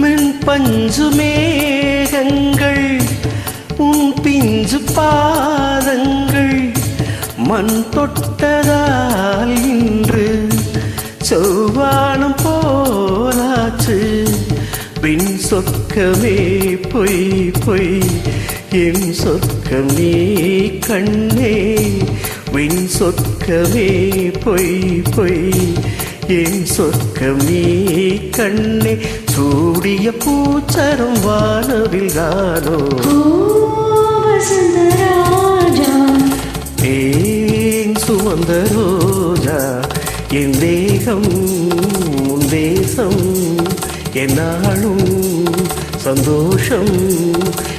மின் பஞ்சு மேகங்கள் உன் பிஞ்சு பாதங்கள். மண் தொட்டதால் இன்று செவ்வானம் போலாச்சு பின் சொக்கமே பொய் பொய் என் சொக்கமே கண்ணே. வின் சொக்கமே பொய் பொய் என் சொர்க்கம் கண்ணே. சூடிய பூச்சரம் வானவில் தானோ. ஏன் சுமந்த ரோஜா. என் தேகம் உன் தேசம் என்னாலும் சந்தோஷம்.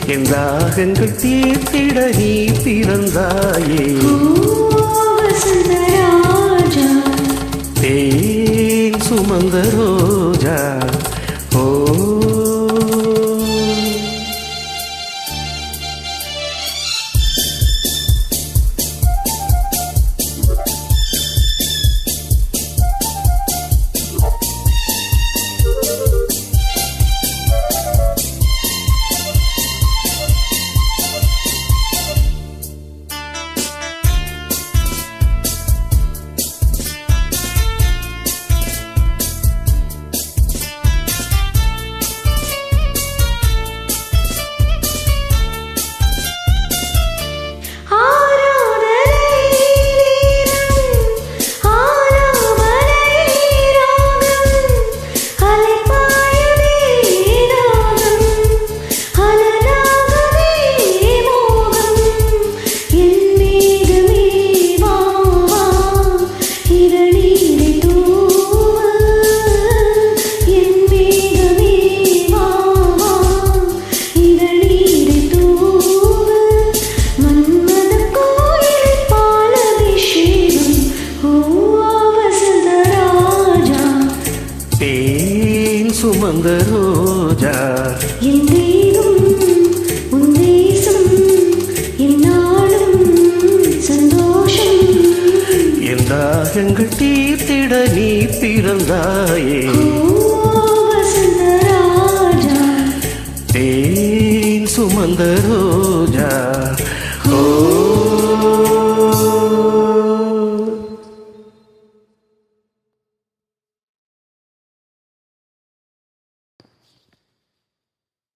என் தாகங்கள் தீர்த்திட நீ பிறந்தாயே. தேன் சுமந்த ரோஜா. தாகங்கள் தீர்த்திட நீ பிறந்தாயே. தேன் சுமந்த ரோஜா